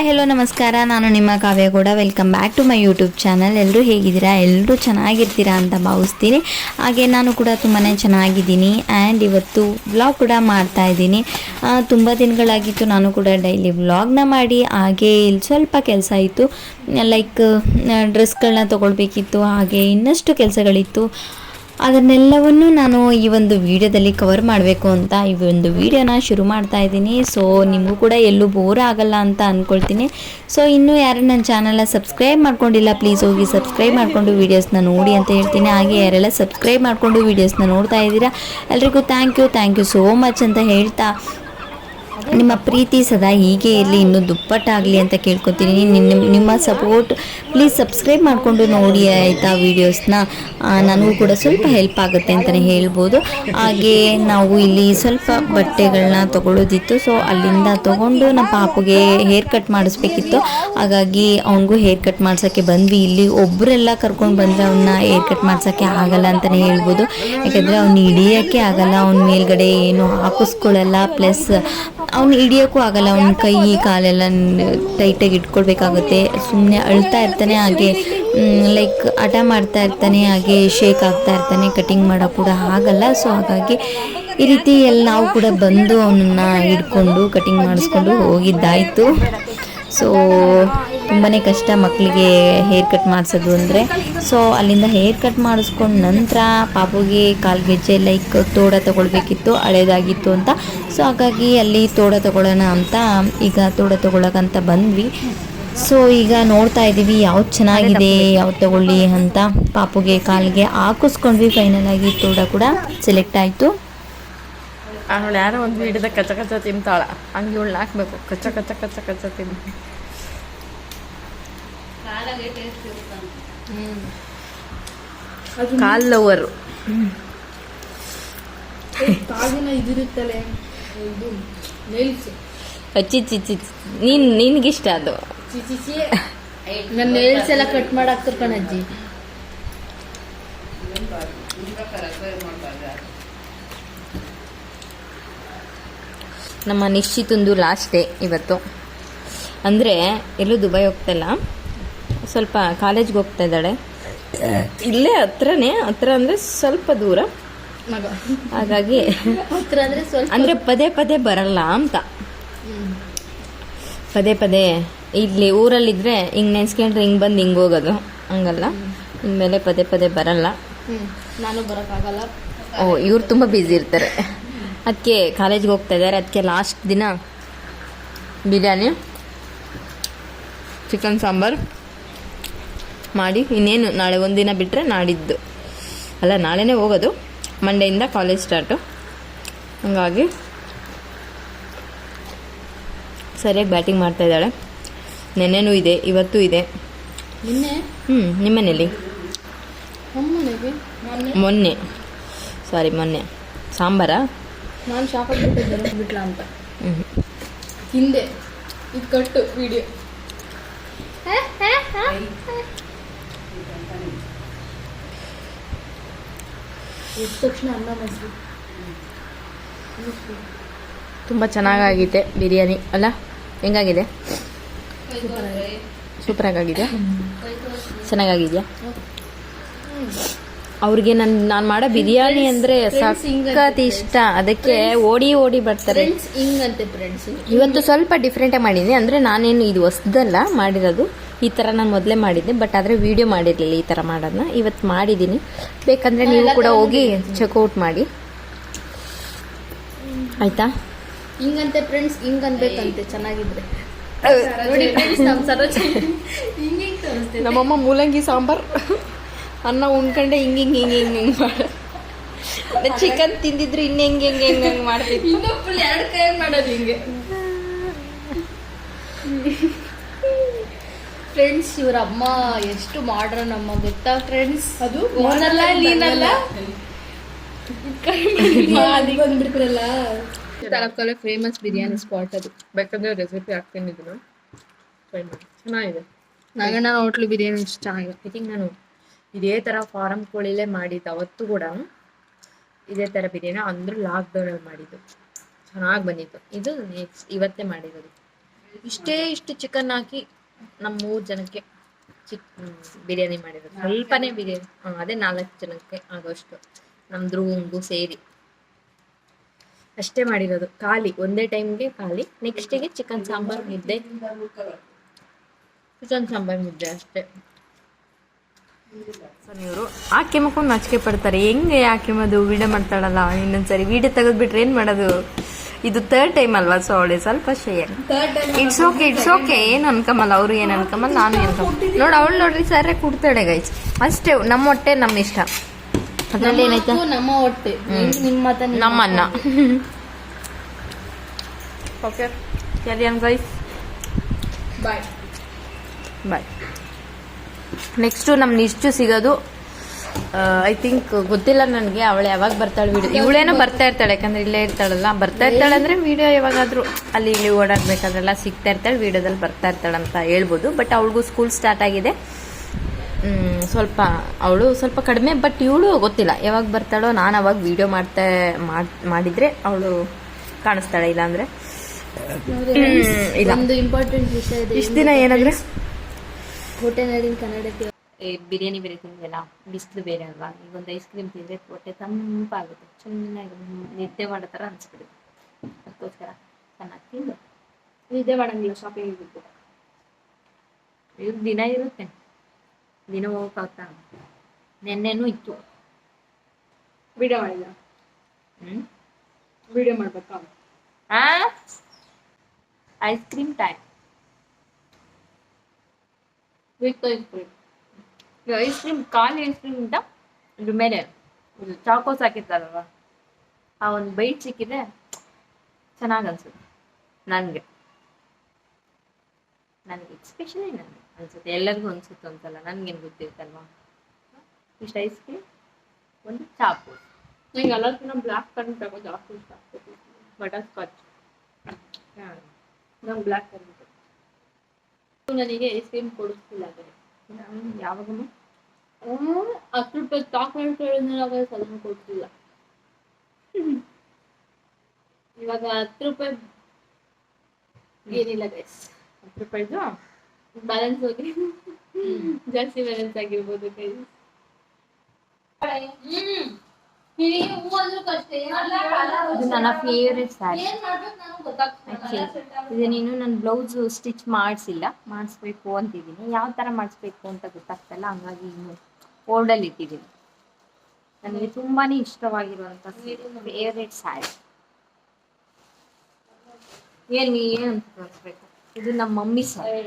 Hi hello ನಮಸ್ಕಾರ. ನಾನು ನಿಮ್ಮ ಕಾವ್ಯ ಕೂಡ welcome back to my YouTube channel ಎಲ್ಲರೂ ಹೇಗಿದ್ದೀರಾ? ಎಲ್ಲರೂ ಚೆನ್ನಾಗಿರ್ತೀರಾ ಅಂತ ಭಾವಿಸ್ತೀನಿ. ಹಾಗೆ ನಾನು ಕೂಡ ತುಂಬಾ ಚೆನ್ನಾಗಿದ್ದೀನಿ. ಆ್ಯಂಡ್ ಇವತ್ತು ವ್ಲಾಗ್ ಕೂಡ ಮಾಡ್ತಾ ಇದ್ದೀನಿ. ತುಂಬ ದಿನಗಳಾಗಿತ್ತು ನಾನು ಕೂಡ ಡೈಲಿ ವ್ಲಾಗ್ನ ಮಾಡಿ. ಹಾಗೆ ಇಲ್ಲಿ ಸ್ವಲ್ಪ ಕೆಲಸ ಇತ್ತು. ಲೈಕ್ ಡ್ರೆಸ್ಗಳನ್ನ ತೊಗೊಳ್ಬೇಕಿತ್ತು. ಹಾಗೆ ಇನ್ನಷ್ಟು ಕೆಲಸಗಳಿತ್ತು. ಅದನ್ನೆಲ್ಲವನ್ನು ನಾನು ಈ ಒಂದು ವಿಡಿಯೋದಲ್ಲಿ ಕವರ್ ಮಾಡಬೇಕು ಅಂತ ಈ ಒಂದು ವಿಡಿಯೋನ ಶುರು ಮಾಡ್ತಾ ಇದ್ದೀನಿ. ಸೊ ನಿಮಗೂ ಕೂಡ ಎಲ್ಲೂ ಬೋರ್ ಆಗಲ್ಲ ಅಂತ ಅಂದ್ಕೊಳ್ತೀನಿ ಸೊ ಇನ್ನೂ ಯಾರು ನನ್ನ ಚಾನಲ್ನ ಸಬ್ಸ್ಕ್ರೈಬ್ ಮಾಡ್ಕೊಂಡಿಲ್ಲ ಪ್ಲೀಸ್ ಹೋಗಿ ಸಬ್ಸ್ಕ್ರೈಬ್ ಮಾಡಿಕೊಂಡು ವೀಡಿಯೋಸ್ನ ನೋಡಿ ಅಂತ ಹೇಳ್ತೀನಿ. ಹಾಗೆ ಯಾರೆಲ್ಲ ಸಬ್ಸ್ಕ್ರೈಬ್ ಮಾಡಿಕೊಂಡು ವೀಡಿಯೋಸ್ನ ನೋಡ್ತಾ ಇದ್ದೀರಾ, ಎಲ್ರಿಗೂ thank you thank you so much ಅಂತ ಹೇಳ್ತಾ ನಿಮ್ಮ ಪ್ರೀತಿ ಸದಾ ಹೀಗೆ ಇರಲಿ, ಇನ್ನೂ ದುಪ್ಪಟ್ಟಾಗಲಿ ಅಂತ ಕೇಳ್ಕೊತೀನಿ. ನಿಮ್ಮ ನಿಮ್ಮ ಸಪೋರ್ಟ್ ಪ್ಲೀಸ್ ಸಬ್ಸ್ಕ್ರೈಬ್ ಮಾಡಿಕೊಂಡು ನೋಡಿ, ಆಯಿತಾ ವೀಡಿಯೋಸ್ನ ನನಗೂ ಕೂಡ ಸ್ವಲ್ಪ ಹೆಲ್ಪ್ ಆಗುತ್ತೆ ಅಂತಲೇ ಹೇಳ್ಬೋದು. ಹಾಗೆ ನಾವು ಇಲ್ಲಿ ಸ್ವಲ್ಪ ಬಟ್ಟೆಗಳನ್ನ ತಗೊಳ್ಳೋದಿತ್ತು ಸೊ ಅಲ್ಲಿಂದ ತೊಗೊಂಡು ನಮ್ಮ ಪಾಪುಗೆ ಹೇರ್ ಕಟ್ ಮಾಡಿಸ್ಬೇಕಿತ್ತು. ಹಾಗಾಗಿ ಅವನಿಗೂ ಹೇರ್ ಕಟ್ ಮಾಡ್ಸೋಕ್ಕೆ ಬಂದ್ವಿ. ಇಲ್ಲಿ ಒಬ್ಬರೆಲ್ಲ ಕರ್ಕೊಂಡು ಬಂದರೆ ಅವನ್ನ ಹೇರ್ ಕಟ್ ಮಾಡ್ಸೋಕ್ಕೆ ಆಗಲ್ಲ ಅಂತಲೇ ಹೇಳ್ಬೋದು. ಯಾಕೆಂದರೆ ಅವ್ನು ಹಿಡಿಯೋಕ್ಕೆ ಆಗಲ್ಲ. ಅವ್ನ ಮೇಲ್ಗಡೆ ಏನು ಹಾಕಿಸ್ಕೊಳ್ಳಲ್ಲ. ಪ್ಲಸ್ ಅವ್ನು ಹಿಡಿಯೋಕ್ಕೂ ಆಗಲ್ಲ ಅವ್ನ ಕೈ ಕಾಲೆಲ್ಲ ಟೈಟಾಗಿ ಇಟ್ಕೊಳ್ಬೇಕಾಗುತ್ತೆ. ಸುಮ್ಮನೆ ಅಳ್ತಾ ಇರ್ತಾನೆ ಹಾಗೆ ಲೈಕ್ ಹಠ ಮಾಡ್ತಾ ಇರ್ತಾನೆ ಹಾಗೆ ಶೇಕ್ ಆಗ್ತಾ ಇರ್ತಾನೆ ಕಟಿಂಗ್ ಮಾಡೋ ಕೂಡ ಆಗಲ್ಲ. ಸೊ ಹಾಗಾಗಿ ಈ ರೀತಿ ಎಲ್ಲ ನಾವು ಕೂಡ ಬಂದು ಅವನನ್ನು ಹಿಡ್ಕೊಂಡು ಕಟಿಂಗ್ ಮಾಡಿಸ್ಕೊಂಡು ಹೋಗಿದ್ದಾಯಿತು. ಸೊ ತುಂಬಾ ಕಷ್ಟ ಮಕ್ಕಳಿಗೆ ಹೇರ್ ಕಟ್ ಮಾಡಿಸೋದು ಅಂದರೆ. ಸೊ ಅಲ್ಲಿಂದ ಹೇರ್ ಕಟ್ ಮಾಡಿಸ್ಕೊಂಡು ನಂತರ ಪಾಪುಗೆ ಕಾಲ್ಗೆಜ್ಜೆ ಲೈಕ್ ತೋಡ ತೊಗೊಳ್ಬೇಕಿತ್ತು, ಹಳೇದಾಗಿತ್ತು ಅಂತ. ಸೊ ಹಾಗಾಗಿ ಅಲ್ಲಿ ತೋಡ ತಗೊಳ್ಳೋಣ ಅಂತ ಈಗ ತೋಡ ತೊಗೊಳಕಂತ ಬಂದ್ವಿ. ಸೊ ಈಗ ನೋಡ್ತಾ ಇದ್ದೀವಿ ಯಾವ್ದು ಚೆನ್ನಾಗಿದೆ, ಯಾವ್ದು ತಗೊಳ್ಳಿ ಅಂತ. ಪಾಪುಗೆ ಕಾಲಿಗೆ ಹಾಕಿಸ್ಕೊಂಡ್ವಿ ಫೈನಲ್ ಆಗಿ ತೋಡ ಕೂಡ ಸೆಲೆಕ್ಟ್ ಆಯಿತು. ಅವಳು ಯಾರೋ ಒಂದು ಹಿಡಿದ ಕಚ್ಚ ಕಚ್ಚ ತಿಂತಾಳ. ಹಂಗೆ ಇವಳನ್ನ ಹಾಕ್ಬೇಕು. ಕಚ್ಚ ಕಚ್ಚ ಕಚ್ಚ ಕಚ್ಚ ತಿನ್ ಕಾಲ್ ಲವರು. ಕಾಲಿನ ಇದಿರುತ್ತಲೆ ಇದು ನೇಲ್ಸ್ ಚಿ ಚಿ ಚಿ ನೀನ್ ನಿನ್ಗಿಷ್ಟ ಅದು. ಚಿಚಿಚಿ ನನ್ನ ನೇಲ್ಸ್ ಎಲ್ಲ ಕಟ್ ಮಾಡಾಕ್ತಾರ ಕಣಜ್ಜಿ ನಮ್ಮ ನಿಶ್ಚಿತಂದು ಲಾಸ್ಟ್ ಡೇ ಇವತ್ತು. ಅಂದರೆ ಎಲ್ಲೂ ದುಬೈ ಹೋಗ್ತಾಯಿಲ್ಲ ಸ್ವಲ್ಪ ಕಾಲೇಜ್ಗೆ ಹೋಗ್ತಾ ಇದ್ದಾಳೆ. ಇಲ್ಲೇ ಹತ್ರನೇ ಹತ್ರ ಅಂದರೆ ಸ್ವಲ್ಪ ದೂರ. ಮಗ. ಹಾಗಾಗಿ ಹತ್ರ ಅಂದ್ರೆ ಸ್ವಲ್ಪ ಅಂದರೆ ಪದೇ ಪದೇ ಬರಲ್ಲ ಅಂತ. ಪದೇ ಪದೇ ಇಲ್ಲಿ ಊರಲ್ಲಿದ್ದರೆ ಹಿಂಗೆ ನೆನ್ಸ್ಕೊಂಡ್ರೆ ಹಿಂಗೆ ಬಂದು ಹಿಂಗೆ ಹೋಗೋದು. ಹಂಗಲ್ಲ. ಇನ್ಮೇಲೆ ಪದೇ ಪದೇ ಬರಲ್ಲ. ನಾನು ಬರೋಕ್ಕಾಗಲ್ಲ. ಓ ಇವ್ರು ತುಂಬ ಬ್ಯುಸಿ ಇರ್ತಾರೆ. ಅದಕ್ಕೆ ಕಾಲೇಜ್ಗೆ ಹೋಗ್ತಾ ಇದ್ದಾರೆ. ಅದಕ್ಕೆ ಲಾಸ್ಟ್ ದಿನ ಬಿರಿಯಾನಿ ಚಿಕನ್ ಸಾಂಬಾರು. ಮಾಡಿ ಇನ್ನೇನು ನಾಳೆ ಒಂದಿನ ಬಿಟ್ಟರೆ ನಾಡಿದ್ದು. ಅಲ್ಲ ನಾಳೆನೇ ಹೋಗೋದು. ಮಂಡೆಯಿಂದ ಕಾಲೇಜ್ ಸ್ಟಾರ್ಟು ಹಂಗಾಗಿ ಸರಿಯಾಗಿ ಬ್ಯಾಟಿಂಗ್ ಮಾಡ್ತಾ ಇದ್ದಾಳೆ. ನೆನ್ನೆನೂ ಇದೆ ಇವತ್ತು ಇದೆ. ನಿನ್ನೆ? ಹ್ಞೂ ನಿಮ್ಮನೇಲಿ? ಮೊನ್ನೆ. ಮೊನ್ನೆ. ಸಾರಿ ಮೊನ್ನೆ. ಸಾಂಬಾರಾ? ನಾನು ಶಾಪಲ್ಲಿ ಬಿಟ್ಟಿದ್ದೆ ಬಿಟ್ಲ ಅಂತ. ಹಿಂದೆ. ಇದು ಕಟ್ಟು ವಿಡಿಯೋ ಎದ್ದ ತಕ್ಷಣ ಅನ್ನ ಮೊಸರು ತುಂಬ ಚೆನ್ನಾಗಾಗಿದೆ ಬಿರಿಯಾನಿ. ಅಲ್ಲ ಹೆಂಗಾಗಿದೆ? ಸೂಪರಾಗಾಗಿದೆ. ಚೆನ್ನಾಗಾಗಿದೆಯಾ? ಅವ್ರಿಗೆ ನನ್ನ ನಾನು ಮಾಡೋ ಬಿರಿಯಾನಿ ಅಂದರೆ ಸಖತ್ ಇಷ್ಟ. ಅದಕ್ಕೆ ಓಡಿ ಓಡಿ ಬರ್ತಾರೆ. ಫ್ರೆಂಡ್ಸ್ ಹಿಂಗಂತೆ ಫ್ರೆಂಡ್ಸ್ ಇವತ್ತು ಸ್ವಲ್ಪ ಡಿಫ್ರೆಂಟಾಗಿ ಮಾಡಿದ್ದೀನಿ. ಅಂದರೆ ನಾನೇನು ಇದು ಹೊಸ್ದಲ್ಲ ಮಾಡಿರೋದು. ಈ ಥರ ನಾನು ಮೊದಲೇ ಮಾಡಿದ್ದೆ ಬಟ್ ಆದರೆ ವೀಡಿಯೋ ಮಾಡಿರಲಿಲ್ಲ ಈ ಥರ ಮಾಡೋದನ್ನ ಇವತ್ತು ಮಾಡಿದ್ದೀನಿ ಬೇಕಂದರೆ ನೀವು ಕೂಡ ಹೋಗಿ ಚೆಕ್ಔಟ್ ಮಾಡಿ. ಆಯಿತಾ? ಹಿಂಗಂತೆ ಫ್ರೆಂಡ್ಸ್ ಹಿಂಗೆ ಅನ್ಬೇಕಂತೆ ಚೆನ್ನಾಗಿದ್ರೆ ನಮ್ಮಮ್ಮ ಮೂಲಂಗಿ ಸಾಂಬಾರ್ ಅನ್ನ ಉಣ್ಕಂಡೆ ಹಿಂಗೆ ಹಿಂಗೆ ಹಿಂಗೆ ಹಿಂಗೆ ಹಿಂಗೆ ಮಾಡ ಚಿಕನ್ ತಿಂದಿದ್ರೆ ಇನ್ನು ಹೆಂಗೆ ಹೆಂಗೆ ಹೆಂಗೆ ಹೆಂಗೆ ಮಾಡ್ತೀವಿ ಎರಡು ಕೈ ಮಾಡೋದು ಹಿಂಗೆ. ಫ್ರೆಂಡ್ಸ್ ಇವ್ರ ಅಮ್ಮ ಎಷ್ಟು ಮಾಡ್ರ ನಮ್ಮ ಗೊತ್ತಾ ಫ್ರೆಂಡ್ಸ್ ಅದು ಓನಲ್ಲ ನೀನಲ್ಲ? ಬಂದ್ಬಿಡ್ತಿರಲ್ಲ ತಲಕಲೆ ಫೇಮಸ್ ಬಿರಿಯಾನಿ ಸ್ಪಾಟ್ ಅದು. ಬೇಕಂದ್ರೆ ರೆಸಿಪಿ ಹಾಕ್ತೀನಿ ಇದನ್ನು. ಟ್ರೈ ಮಾಡಿ. ಚೆನ್ನಾಗಿದೆ. ನಾಗಣ್ಣ ಹೋಟ್ಲು ಬಿರಿಯಾನಿ ಇಷ್ಟ ಚೆನ್ನಾಗಿದೆ ಐ ಥಿಂಕ್ ನಾನು ಇದೇ ಥರ ಫಾರಮ್ ಕೋಳಿಲೇ ಮಾಡಿದ್ದು ಅವತ್ತು ಕೂಡ. ಇದೇ ಥರ ಬಿರಿಯಾನಿ ಅಂದ್ರೆ ಲಾಕ್ಡೌನಲ್ಲಿ ಮಾಡಿದ್ದು. ಚೆನ್ನಾಗಿ ಬಂದಿತ್ತು. ಇದು ನೆಕ್ಸ್ಟ್ ಇವತ್ತೇ ಮಾಡಿರೋದು. ಇಷ್ಟೇ ಇಷ್ಟು ಚಿಕನ್ ಹಾಕಿ ನಮ್ಮ ಮೂರು ಜನಕ್ಕೆ ಚಿಕ್ ಬಿರಿಯಾನಿ ಮಾಡಿರೋದು. ಸ್ವಲ್ಪನೇ ಬಿರಿಯಾನಿ. ಅದೇ ನಾಲ್ಕು ಜನಕ್ಕೆ ಆಗೋಷ್ಟು. ನಮ್ದು ರೂಮ್ಗೂ ಸೇರಿ. ಅಷ್ಟೇ ಮಾಡಿರೋದು. ಖಾಲಿ. ಒಂದೇ ಟೈಮ್ಗೆ ಖಾಲಿ. ನೆಕ್ಸ್ಟಿಗೆ ಚಿಕನ್ ಸಾಂಬಾರ್ ಮುದ್ದೆ. ಚಿಕನ್ ಸಾಂಬಾರ್ ಮುದ್ದೆ ಅಷ್ಟೇ. ಇವರು ಆಕೆ ನಾಚಿಕೆ ಪಡ್ತಾರೆ. ಹೆಂಗೆ ಆಕೆ ಮದು ವೀಡಿಯೋ ಮಾಡ್ತಾಳಲ್ಲ? ಇನ್ನೊಂದ್ಸರಿ ವೀಡಿಯೋ ತೆಗೆದ್ಬಿಟ್ರೆ ಏನ್ ಮಾಡೋದು? ಇದು ತರ್ಡ್ ಟೈಮ್ ಅಲ್ವಾ? ಸೊ ಅವಳೆ ಸ್ವಲ್ಪ share it's okay it's okay ಏನು ಅನ್ಕಮಲ್ಲ ಅವ್ರು ಏನು ಅನ್ಕಮಲ್ಲ ನಾನು ಅನ್ಕಮಲ್ಲ. ನೋಡಿ ಅವಳು ನೋಡ್ರಿ ಸರಿ ಕುಡ್ತಾಳೆ ಗೈಸ್ ಅಷ್ಟೇ ನಮ್ಮ ಹೊಟ್ಟೆ ನಮ್ಮ ಇಷ್ಟ. ಅದ್ರಲ್ಲಿ ಏನೈತೆ ನಮ್ಮ ಹೊಟ್ಟೆ. ನಿಮ್ಮ ನಮ್ಮನ್ನ ಓಕೆ ಅನ್ನ. ಅನ್ ಗೈಸ್ ಬಾಯ್ ಬಾಯ್ ನೆಕ್ಸ್ಟು ನಮ್ಮ ನಿಶ್ಚು ಸಿಗೋದು. ಐ ಥಿಂಕ್ ಗೊತ್ತಿಲ್ಲ ನನಗೆ ಅವಳು ಯಾವಾಗ ಬರ್ತಾಳೆ ವಿಡಿಯೋ ಇವಳೇನೋ ಬರ್ತಾ ಇರ್ತಾಳೆ ಯಾಕಂದ್ರೆ ಇಲ್ಲೇ ಇರ್ತಾಳಲ್ಲ. ಬರ್ತಾ ಇರ್ತಾಳೆ ಅಂದ್ರೆ ವಿಡಿಯೋ ಯಾವಾಗಾದರೂ ಅಲ್ಲಿ ಇಲ್ಲಿ ಓಡಾಡಬೇಕಾದ್ರೆಲ್ಲ ಸಿಗ್ತಾ ಇರ್ತಾಳೆ ವಿಡಿಯೋದಲ್ಲಿ ಬರ್ತಾ ಇರ್ತಾಳೆ ಅಂತ ಹೇಳ್ಬೋದು. ಬಟ್ ಅವಳಿಗೂ ಸ್ಕೂಲ್ ಸ್ಟಾರ್ಟ್ ಆಗಿದೆ. ಸ್ವಲ್ಪ ಅವಳು ಸ್ವಲ್ಪ ಕಡಿಮೆ ಬಟ್ ಇವಳು ಗೊತ್ತಿಲ್ಲ. ಯಾವಾಗ ಬರ್ತಾಳೋ ನಾನು ಅವಾಗ ವಿಡಿಯೋ ಮಾಡ್ತಾ ಮಾಡಿದರೆ ಅವಳು ಕಾಣಿಸ್ತಾಳೆ ಇಲ್ಲಾಂದರೆ. ಇಲ್ಲ. ವಿಷಯ ಇಷ್ಟು ದಿನ ಏನಂದ್ರೆ? ಹೋಟೆಲ್ನಲ್ಲಿ ಕನ್ನಡಕ್ಕೆ ಬಿರಿಯಾನಿ ಬೇರೆ ತಿಂದಿಲ್ಲ ಬಿಸಿಲು ಬೇರೆ ಅಲ್ವಾ? ಈಗ ಒಂದು ಐಸ್ ಕ್ರೀಮ್ ತಿಂದರೆ ಹೊಟ್ಟೆ ತಂಪಾಗುತ್ತೆ ಚೆನ್ನಾಗಿ ನಿದ್ದೆ ಮಾಡೋ ಥರ ಅನ್ಸುತ್ತೆ ಅದಕ್ಕೋಸ್ಕರ ಚೆನ್ನಾಗಿ ತಿಂದು ನಿದ್ದೆ ಮಾಡಂಗಿಲ್ಲ ಶಾಪಿಂಗ್ ಹೋಗ್ಬೇಕು. ಇವ್ರು ದಿನ ಇರುತ್ತೆ. ದಿನ ಹೋಗ್ತಾ ನೆನ್ನೆನೂ ಇತ್ತು. ವಿಡಿಯೋ ಮಾಡಿಲ್ಲ? ಹ್ಮ್? ವಿಡಿಯೋ ಮಾಡ್ಬೇಕಾ? Ice cream time with ice cream ice cream ಖಾಲಿ ಐಸ್ ಕ್ರೀಮ್ ಇಂದ ಇದ್ರ ಮೇಲೆ ಇದು ಚಾಕೋಸ್ ಹಾಕಿರ್ತಾರಲ್ವ ಆ ಒಂದು ಬೈಟ್ ಸಿಕ್ಕಿದೆ ಚೆನ್ನಾಗಿ ಅನ್ಸುತ್ತೆ ನನಗೆ. ನನಗೆ ಎಸ್ಪೆಷಲಿ ನನಗೆ ಅನ್ಸುತ್ತೆ ಎಲ್ಲರಿಗೂ ಅನ್ಸುತ್ತೆ ಅಂತಲ್ಲ ನನಗೇನು ಗೊತ್ತಿರುತ್ತಲ್ವಾ? ಇಷ್ಟು ಐಸ್ ಕ್ರೀಮ್ ಒಂದು ಚಾಕೋಸ್. ನಂಗೆ ಎಲ್ಲಕ್ಕಿಂತ ಬ್ಲ್ಯಾಕ್ ಕರ್ನ್ ತಗೋ ಜಾಸ್ತಿ ಇಷ್ಟ ಆಗ್ತದೆ. Butterscotch. ನಂಗೆ ಬ್ಲ್ಯಾಕ್ ಕರ್ನ್ ನನಗೆ ಐಸ್ ಕ್ರೀಮ್ ಕೊಡಿಸ್ತಿಲ್ಲ ಅದೇ ಯಾವಾಗಮ್ಮ ಹತ್ತು ರೂಪಾಯಿ ಚಾಕ್ಲೇಟ್ ಅವಾಗ ಸಲಹೆ ಕೊಡ್ತಿಲ್ಲ ಇವಾಗ ಹತ್ತು ರೂಪಾಯಿ ಏನಿಲ್ಲ ಗೈಸ್ ಹತ್ತು ರೂಪಾಯಿದು ಬ್ಯಾಲೆನ್ಸ್ ಹೋಗಿ ಜಾಸ್ತಿ ಬ್ಯಾಲೆನ್ಸ್ ಆಗಿರ್ಬೋದು ಗೈಸ್ ಇದು ನನ್ನ ಫೇವ್ರೆಟ್ ಸ್ಯಾರಿ ಇದು ನೀನು ನನ್ನ ಬ್ಲೌಸ್ ಸ್ಟಿಚ್ ಮಾಡಿಸಿಲ್ಲ ಮಾಡಿಸ್ಬೇಕು ಅಂತಿದ್ದೀನಿ ಯಾವ ತರ ಮಾಡಿಸ್ಬೇಕು ಅಂತ ಗೊತ್ತಾಗ್ತಲ್ಲ ಹಂಗಾಗಿ ಇನ್ನು ಫೋಲ್ಡಲ್ಲಿ ಇಟ್ಟಿದ್ದೀನಿ. ನನಗೆ ತುಂಬಾ ಇಷ್ಟವಾಗಿರುವಂಥ ಫೇವ್ರೆಟ್ ಸ್ಯಾರಿ ಏನು ಇದು ನಮ್ಮ ಮಮ್ಮಿ ಸ್ಯಾರಿ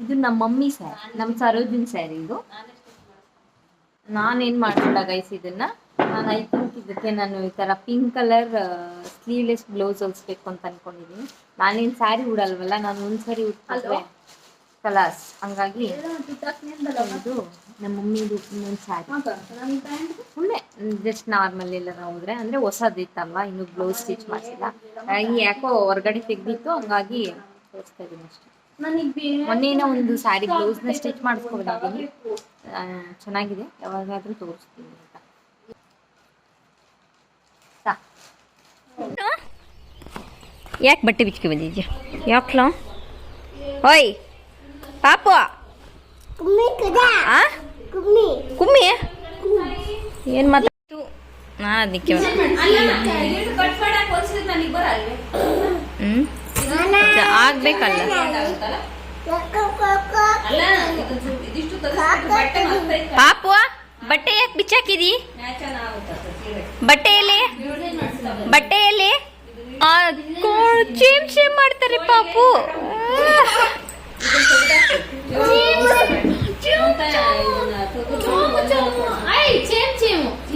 ಇದು ನಮ್ಮ ಮಮ್ಮಿ ಸ್ಯಾರಿ ನಮ್ಮ ಸರೋಜಿನ ಸ್ಯಾರಿ ಇದು. ನಾನೇನ್ ಮಾಡ್ಕೊಂಡ ಗೈಸ್ ಇದನ್ನ? ನಾನು ಐ ಥಿಂಕ್ ಇದಕ್ಕೆ ನಾನು ಈ ಥರ ಪಿಂಕ್ ಕಲರ್ ಸ್ಲೀವ್ಲೆಸ್ ಬ್ಲೌಸ್ ಹೊಲಿಸ್ಬೇಕು ಅಂತ ಅನ್ಕೊಂಡಿದ್ದೀನಿ ನಾನೇನು ಸ್ಯಾರಿ ಉಡಲ್ವಲ್ಲ, ನಾನು ಒಂದ್ಸರಿ ಸಾರಿ ಉಟ್ಬಿಟ್ರೆ ಕಲಾಸ್. ಹಂಗಾಗಿ ಇದು ನಮ್ಮ ಮಮ್ಮಿದು ಸ್ಯಾರಿ ಸುಮ್ಮನೆ ಜಸ್ಟ್ ನಾರ್ಮಲ್ ಎಲ್ಲ ಹೋದ್ರೆ ಅಂದ್ರೆ ಹೊಸದಿತ್ತಲ್ಲ ಇನ್ನು ಬ್ಲೌಸ್ ಸ್ಟಿಚ್ ಮಾಡಿಸಿಲ್ಲ. ಯಾಕೋ ಹೊರಗಡೆ ತೆಗ್ದಿತ್ತು, ಹಂಗಾಗಿ ತೋರಿಸ್ತಾ ಇದ್ದೀನಿ ಅಷ್ಟೇ. ಮೊನ್ನೆನ ಒಂದು ಸ್ಯಾರಿ ನ ಸ್ಟಿಚ್ ಮಾಡಿಸ್ಕೊಬಿಟ್ಟಿದ್ದೀನಿ ಚೆನ್ನಾಗಿದೆ. ಯಾವಾಗಾದ್ರೂ ತೋರಿಸ್ತೀನಿ ಅಂತ. ಯಾಕೆ ಬಟ್ಟೆ ಬಿಚ್ಕೊ ಬಂದಿದ್ಯಾ? ಯಾಕ್ಲ? ಓಯ್! ಪಾಪು? ಕುಮ್ಮಿ ಏನು ಮಾತಾಡ್ತು ನಾ ಅದಕ್ಕೆ ಹ್ಞೂ ಆಗ್ಬೇಕಲ್ಲ. ಪಾಪು ಬಟ್ಟೆ ಯಾಕೆ ಬಿಚ್ಚಾಕಿದಿ? ಬಟ್ಟೆಯಲ್ಲಿ ಬಟ್ಟೆಯಲ್ಲಿ ಚೇಮ್ ಚೇಮ್ ಮಾಡ್ತಾರೆ ಪಾಪು.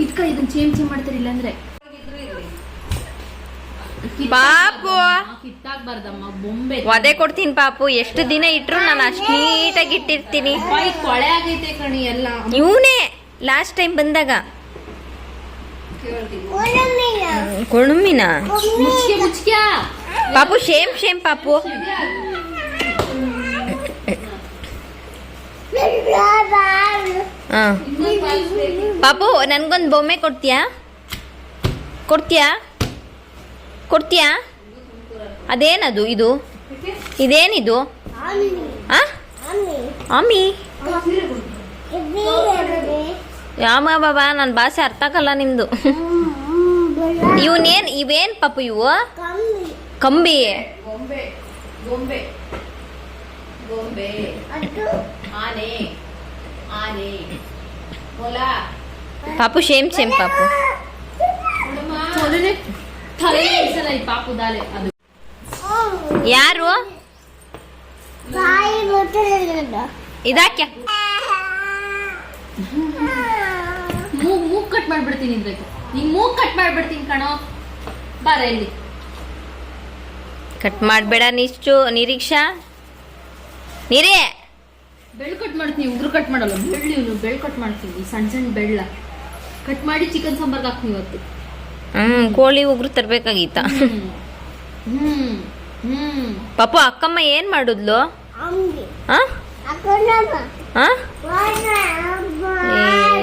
ಇದ್ಕ ಇದನ್ನ ಚೇಮ್ ಚೇಮ್ ಮಾಡ್ತಾರೆ ಇಲ್ಲಾಂದ್ರೆ ಪಾಪು ಕಿತ್ತಾಕ್ಬಾರ್ದಮ್ಮ ಬೊಂಬೆ. ಒದೆ ಕೊಡ್ತೀನಿ ಪಾಪು. ಎಷ್ಟು ದಿನ ಇಟ್ರು ನಾನು ಅಷ್ಟು ನೀಟಾಗಿ ಇಟ್ಟಿರ್ತೀನಿ. ಕೊಳೆ ಆಗೈತೆ ಕಣಿ ಎಲ್ಲ. ಇವನೇ ಲಾಸ್ಟ್ ಟೈಮ್ ಬಂದಾಗ. ಕೊಣುಮಿನ ಪಾಪು ಶೇಮ್ ಶೇಮ್ ಪಾಪು. ಪಾಪು ನನ್ಗೊಂದು ಬೊಮ್ಮೆ ಕೊಡ್ತೀಯಾ? ಕೊಡ್ತೀಯಾ? ಕೊಡ್ತೀಯಾ? ಅದೇನದು ಇದು? ಇದೇನಿದು? ಅಮ್ಮಿ ಯಾಮ ಬಾಬಾ ನನ್ನ ಭಾಷೆ ಅರ್ಥ ಆಗಲ್ಲ ನಿಮ್ದು. ಇವನೇನ್ ಇವೇನ್ ಪಾಪು ಇವು? ಕಂಬಿ. ಪಾಪು ಶೇಮ್ ಶೇಮ್ ಪಾಪು. ತಲೆ ಇಡ್ಸಲ್ಲ ಈ ಪಾಪು ದಾಲೆ. ಅದು. ಯಾರು? ಇದಾಕ್ಯ ಮೂಗ್ ಮೂಗ್ ಕಟ್ ಮಾಡ್ಬಿಡ್ತೀನಿ ಇದ್ರಕ್ಕೆ ನಿಂಗ್ ಮೂಗ್ ಕಟ್ ಮಾಡ್ಬಿಡ್ತೀನಿ ಕಣೋ. ಬಾರ ಇಲ್ಲಿ. ಕಟ್ ಮಾಡಬೇಡ ನಿಶ್ಚು ನಿರೀಕ್ಷಾ. ನೀರೇ. ಬೆಳ್ ಕಟ್ ಮಾಡ್ತೀನಿ ಉಗ್ರು ಕಟ್ ಮಾಡಲ್ಲ ಬೆಳ್ಳಿ ಇವನು ಬೆಳ್ ಕಟ್ ಮಾಡ್ತೀನಿ ಸಣ್ಣ ಸಣ್ಣ ಬೆಳ್ಳ. ಕಟ್ ಮಾಡಿ ಚಿಕನ್ ಸಾಂಬಾರ್ಗೆ ಹಾಕ್ತೀನಿ ಇವತ್ತು. ಹ್ಮ್ ಕೋಳಿ ಉಗ್ರು ತರ್ಬೇಕಾಗಿತ್ತ ಹ್ಮ್ ಹ್ಮ್ ಹ್ಮ್. ಪಾಪು ಅಕ್ಕಮ್ಮ ಏನ್ ಮಾಡುದ್ಲು? ಹಾಂ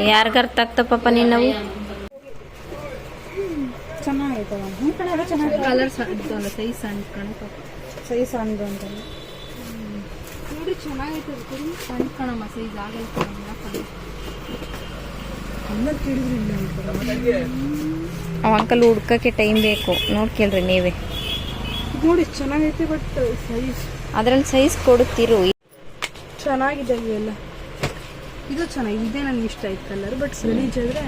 ಯಾರ್ಗ್ ಅರ್ಥ ಆಗ್ತ ಪಾಪ ನಿನ್ನವು ಕಲರ್ ಸಣ್ಣ ಸೈಜ್ ಸಣ್ಣ ಕಣಪ್ಪ ಸೈ ಸಣ್ಣದು ಅಂತ ನೋಡಿ ಚೆನ್ನಾಗೈತೆ ಅದು ಸಣ್ಣ ಕಣಮ್ಮ ಸೈಜ್ ಆಗೈತೆ ಅವ ಅಂಕಲ್ ಹುಡ್ಕಕ್ಕೆ ಟೈಮ್ ಬೇಕು. ನೋಡ್ಕೇಳ್ರಿ ನೀವೇ. ನೋಡಿ ಚೆನ್ನಾಗೈತೆ ಬಟ್ ಸೈಜ್ ಅದ್ರಲ್ಲಿ ಸೈಜ್ ಕೊಡುತ್ತೀರು. ಚೆನ್ನಾಗಿದೆ ಇವೆಲ್ಲ ಇದು ಚೆನ್ನಾಗಿದೆ ಇದೇ ನನಗೆ ಇಷ್ಟ ಆಯ್ತು ಕಲರ್ ಬಟ್ ಸಲೀಜ್ ಆದ್ರೆ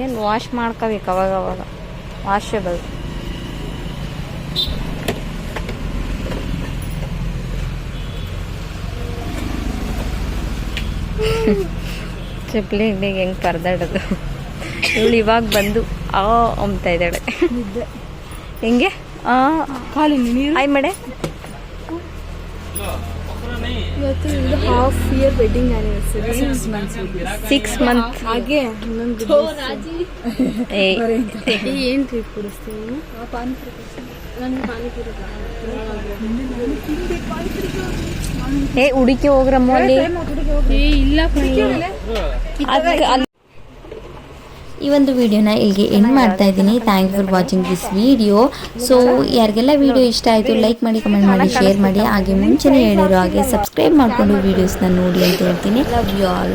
ಏನು ವಾಶ್ ಮಾಡ್ಕೋಬೇಕು ಅವಾಗ ಅವಾಗ ವಾಷಬಲ್ ಚಪ್ಪಲಿ ಅಂಗಡಿಗೆ ಹೆಂಗೆ ಪರದಾಡೋದು? ಇವಳು ಇವಾಗ ಬಂದು ಆ ಅಂಬ್ತಾ ಇದ್ದಾಳೆ. ಹೆಂಗೆ? ಆ ಖಾಲಿ ನೀರು? ಆಯ್ ಮಡೆ. ಇವತ್ತು ಇದು half year wedding anniversary six month six month ಹಾಗೆ ಇನ್ನೊಂದು ಏ ಏನು ನನ್ನ ಪಾನಿಪುರಿ ಏ ಹುಡುಕಿ ಹೋಗ್ರಮ್ಮ ಅಲ್ಲಿ ಈ ಒಂದು ವಿಡಿಯೋನ ಇಲ್ಲಿಗೆ ಎಂಡ್ ಮಾಡ್ತಾ ಇದ್ದೀನಿ. Thank for watching this video so ಯಾರಿಗೆಲ್ಲ ವಿಡಿಯೋ ಇಷ್ಟ ಆಯಿತು ಲೈಕ್ ಮಾಡಿ ಕಮೆಂಟ್ ಮಾಡಿ ಶೇರ್ ಮಾಡಿ ಹಾಗೆ ಮುಂಚೆನೇ ಹೇಳಿರೋ ಹಾಗೆ ಸಬ್ಸ್ಕ್ರೈಬ್ ಮಾಡಿಕೊಂಡು ವೀಡಿಯೋಸ್ನ ನೋಡಿ ಅಂತ ಹೇಳ್ತೀನಿ. Love you all